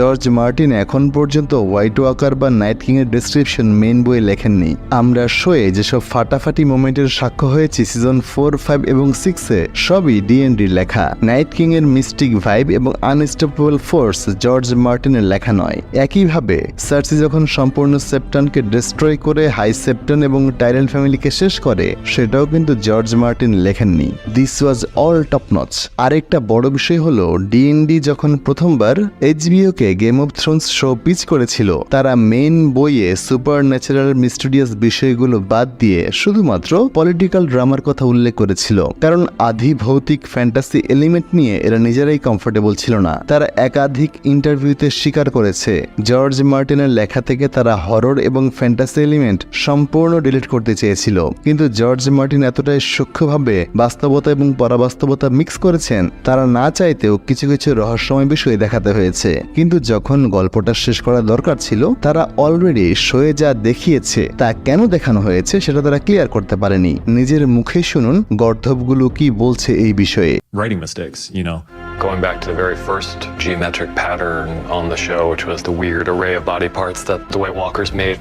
George Martin এখন পর্যন্ত white walker বা নাইট কিং এর ডিসক্রিপশন মেন বইয়ে লেখেননি। আমরা শোয়ে যেসব ফাটাফাটি মোমেন্টের সাক্ষ্য হয়েছি সিজন ফোর, ফাইভ এবং সিক্সে সবই ডিএনডির লেখা। নাইট কিং এর মিস্টিক ভাইব এবং আনস্টপেবল ফোর্স জর্জ মার্টিনের লেখা নয়। একইভাবে, সার্সি যখন সম্পূর্ণ সেপ্টনকে ডিস্ট্রয় করে হাই সেপ্টন এবং টাইরেন ফ্যামিলিকে শেষ করে, সেটাও কিন্তু George Martin লেখেননি। This was all top notch আরেকটা বড় বিষয় হলো ডিএনডি যখন প্রথমবার HBO K game of thrones show pitch করেছিল। তারা মেন বইয়ে সুপার ন্যাচারাল মিস্টেরিয়াস বিষয়গুলো বাদ দিয়ে শুধুমাত্র পলিটিক্যাল ড্রামার কথা উল্লেখ করেছিল। কারণ আধি ভৌতিক ফ্যান্টাসি এলিমেন্ট নিয়ে এরা নিজেরাই কমফোর্টেবল ছিল না। তারা একাধিক ইন্টারভিউতে স্বীকার করেছে। জর্জ মার্টিনের লেখা থেকে তারা হরর এবং ফ্যান্টাসি এলিমেন্ট সম্পূর্ণ ডিলিট করতে চেয়েছিল। কিন্তু জর্জ মার্টিন এতটাই সূক্ষ্মভাবে বাস্তবতা এবং পরাবাস্তবতা মিক্স করেছেন, তারা না চাইতেও কিছু কিছু রহস্যময় বিষয় দেখাতে হয়েছে। কিন্তু যখন গল্পটা শেষ করা দরকার ছিল তারা অলরেডি শোয়ে যা দেখিয়েছে তা কেন দেখানো হয়েছে সেটা তারা ক্লিয়ার করতে পারেনি নিজের মুখে শুনুন গর্ধবগুলো কি বলছে এই বিষয়ে writing mistakes, you know. Going back to the very first geometric pattern on the show, which was the weird array of body parts that the White Walkers made.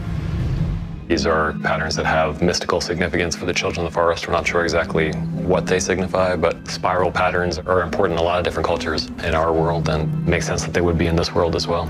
These are patterns that have mystical significance for the children of the forest. We're not sure exactly what they signify, but spiral patterns are important in a lot of different cultures in our world and makes sense that they would be in this world as well.